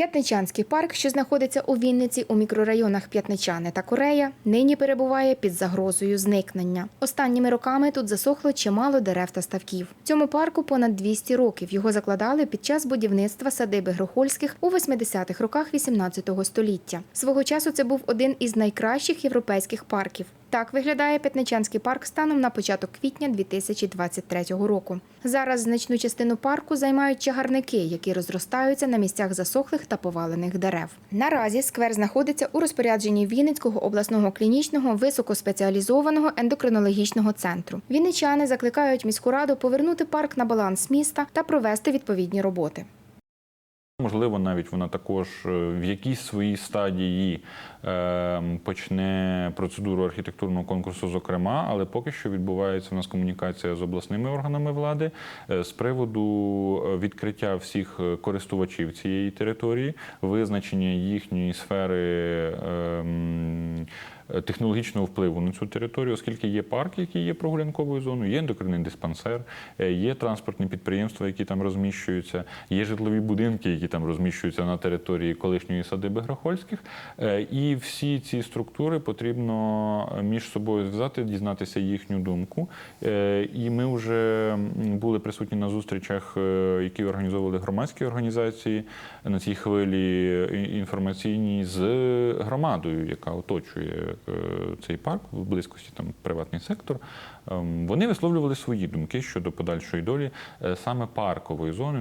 П'ятничанський парк, що знаходиться у Вінниці у мікрорайонах П'ятничани та Корея, нині перебуває під загрозою зникнення. Останніми роками тут засохло чимало дерев та ставків. Цьому парку понад 200 років. Його закладали під час будівництва садиби Грохольських у 80-х роках 18 століття. Свого часу це був один із найкращих європейських парків. Так виглядає П'ятничанський парк станом на початок квітня 2023 року. Зараз значну частину парку займають чагарники, які розростаються на місцях засохлих та повалених дерев. Наразі сквер знаходиться у розпорядженні Вінницького обласного клінічного високоспеціалізованого ендокринологічного центру. Вінничани закликають міську раду повернути парк на баланс міста та провести відповідні роботи. Можливо, навіть вона також е, в якійсь своїй стадії е, почне процедуру архітектурного конкурсу, зокрема, але поки що відбувається у нас комунікація з обласними органами влади е, з приводу відкриття всіх користувачів цієї території, визначення їхньої сфери. Технологічного впливу на цю територію, оскільки є парк, який є прогулянковою зоною, є ендокринний диспансер, е, є транспортні підприємства, які там розміщуються, є житлові будинки, які там розміщуються на території колишньої садиби Грохольських. Е, І всі ці структури потрібно між собою зв'язати, дізнатися їхню думку. Е, І ми вже були присутні на зустрічах, е, які організовували громадські організації на цій хвилі інформаційній з громадою, яка оточує е, цей парк в близькості там приватний сектор. Ем, Вони висловлювали свої думки щодо подальшої долі е, саме паркової зони.